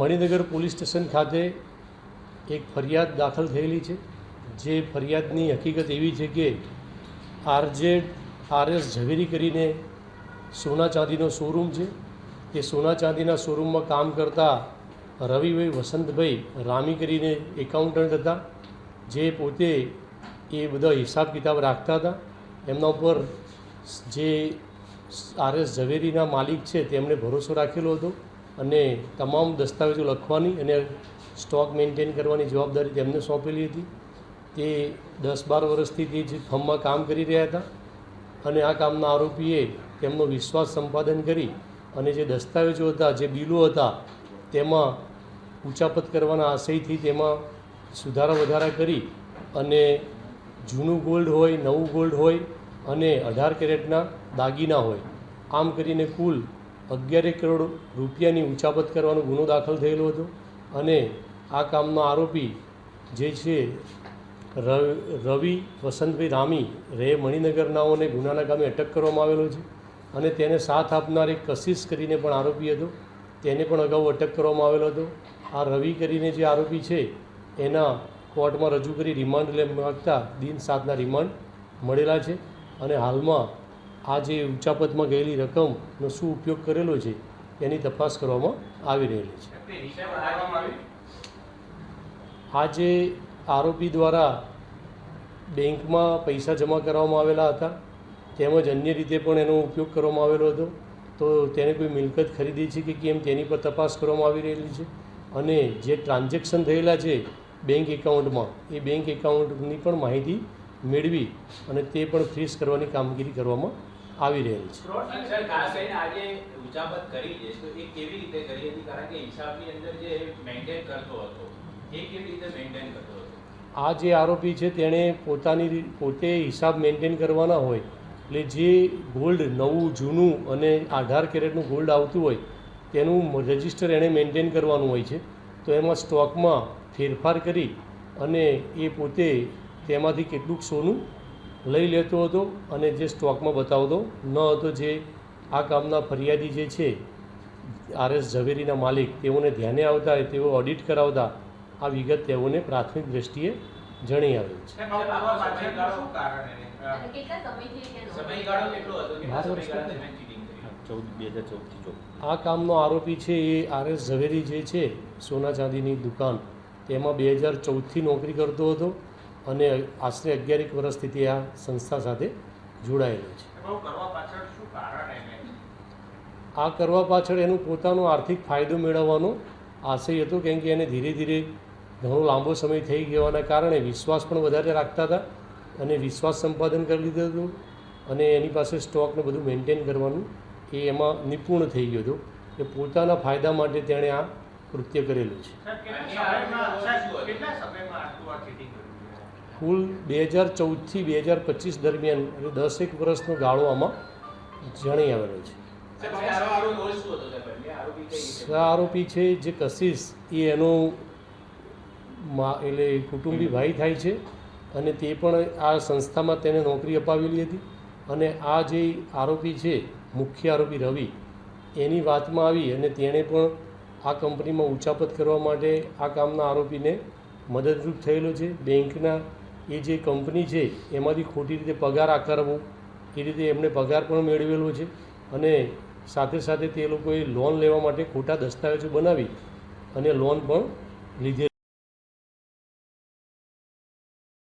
Maninagar police station ખાતે એક ફરિયાદ દાખલ થયેલી છે. જે ફરિયાદની હકીકત એવી છે કે આરજેડ આરએસ ઝવેરી કરીને સોના ચાંદીનો શોરૂમ છે. એ સોના ચાંદીના શોરૂમમાં કામ કરતા રવિભાઈ વસંતભાઈ રામી કરીને એકાઉન્ટન્ટ હતા. જે પોતે એ બધા હિસાબ કિતાબ રાખતા હતા. એમના ઉપર જે આરએસ ઝવેરીના માલિક છે, તેમણે ભરોસો રાખેલો હતો. અને તમામ દસ્તાવેજો લખવાની અને સ્ટોક મેન્ટેન કરવાની જવાબદારી તેમને સોંપેલી હતી. તે દસ બાર વર્ષથી તે જે ફર્મમાં કામ કરી રહ્યા હતા અને આ કામના આરોપીએ તેમનો વિશ્વાસ સંપાદન કરી અને જે દસ્તાવેજો હતા, જે બિલો હતા, તેમાં ઉચાપત કરવાના આશયથી તેમાં સુધારા વધારા કરી અને જૂનું ગોલ્ડ હોય, નવું ગોલ્ડ હોય અને અઢાર કેરેટના દાગીના હોય. આમ કરીને કુલ અગિયારેક કરોડ રૂપિયાની ઉચાપત કરવાનો ગુનો દાખલ થયેલો હતો અને આ કામનો આરોપી જે છે, રવિ વસંતભાઈ રામી, રે મણિનગરનાઓને ગુનાના કામે અટક કરવામાં આવેલો છે અને તેને સાથ આપનાર એક કશિશ કરીને પણ આરોપી હતો. તેને પણ અગાઉ અટક કરવામાં આવેલો હતો. આ રવિ કરીને જે આરોપી છે, એના કોર્ટમાં રજૂ કરી રિમાન્ડ લે માગતા દિન સાતના રિમાન્ડ મળેલા છે અને હાલમાં આ જે ઊંચા પદમાં ગયેલી રકમનો શું ઉપયોગ કરેલો છે, એની તપાસ કરવામાં આવી રહેલી છે. આ જે આરોપી દ્વારા બેંકમાં પૈસા જમા કરાવવામાં આવેલા હતા, તેમજ અન્ય રીતે પણ એનો ઉપયોગ કરવામાં આવેલો હતો, તો તેને કોઈ મિલકત ખરીદી છે કે કેમ તેની પર તપાસ કરવામાં આવી રહેલી છે. અને જે ટ્રાન્ઝેક્શન થયેલા છે બેંક એકાઉન્ટમાં, એ બેંક એકાઉન્ટની પણ માહિતી મેળવી અને તે પણ ફ્રીઝ કરવાની કામગીરી કરવામાં આવી રહેલ છે. આ જે આરોપી છે તેણે પોતાની પોતે હિસાબ મેન્ટેન કરવાના હોય એટલે જે ગોલ્ડ નવું જૂનું અને અઢાર કેરેટનું ગોલ્ડ આવતું હોય તેનું રજિસ્ટર એણે મેન્ટેન કરવાનું હોય છે. તો એમાં સ્ટોકમાં ફેરફાર કરી અને એ પોતે તેમાંથી કેટલુંક સોનું લઈ લેતો હતો અને જે સ્ટોકમાં બતાવતો ન હતો જે આ કામના ફરિયાદી જે છે આરએસ ઝવેરીના માલિક તેઓને ધ્યાને આવતા તેઓ ઓડિટ કરાવતા આ વિગત તેઓને પ્રાથમિક દ્રષ્ટિએ જણી છે. આવા ચોવીસ આ કામનો આરોપી છે એ આરએસ ઝવેરી જે છે સોના ચાંદીની દુકાન તેમાં બે હજાર ચૌદથી નોકરી કરતો હતો. અને આશરે અગિયારેક વર્ષથી તે આ સંસ્થા સાથે જોડાયેલો છે. આ કરવા પાછળ એનું પોતાનો આર્થિક ફાયદો મેળવવાનો આશય હતો કેમ કે એને ધીરે ધીરે ઘણો લાંબો સમય થઈ ગયાના કારણે વિશ્વાસ પણ વધારે રાખતા હતા અને વિશ્વાસ સંપાદન કરી લીધું હતું અને એની પાસે સ્ટોકને બધું મેન્ટેન કરવાનું એ એમાં નિપુણ થઈ ગયો હતો. એ પોતાના ફાયદા માટે તેણે આ કૃત્ય કરેલું છે. કુલ બે હજાર ચૌદથી બે હજાર પચીસ દરમિયાન એટલે દસેક વર્ષનો ગાળો આમાં જણી આવેલો છે. આરોપી છે જે કશિશ એ એનો મા એટલે કુટુંબી ભાઈ થાય છે અને તે પણ આ સંસ્થામાં તેને નોકરી અપાવેલી હતી અને આ જે આરોપી છે મુખ્ય આરોપી રવિ એની વાતમાં આવી અને તેણે પણ આ કંપનીમાં ઉચાપત કરવા માટે આ કામના આરોપીને મદદરૂપ થયેલો છે. બેંકના એ જે કંપની છે, એમાંથી ખોટી રીતે પગાર આકારવો, એ રીતે એમણે પગાર પણ મેળવેલો છે અને સાથે સાથે તે લોકોએ લોન લેવા માટે ખોટા દસ્તાવેજો બનાવી અને લોન પણ લીધેલી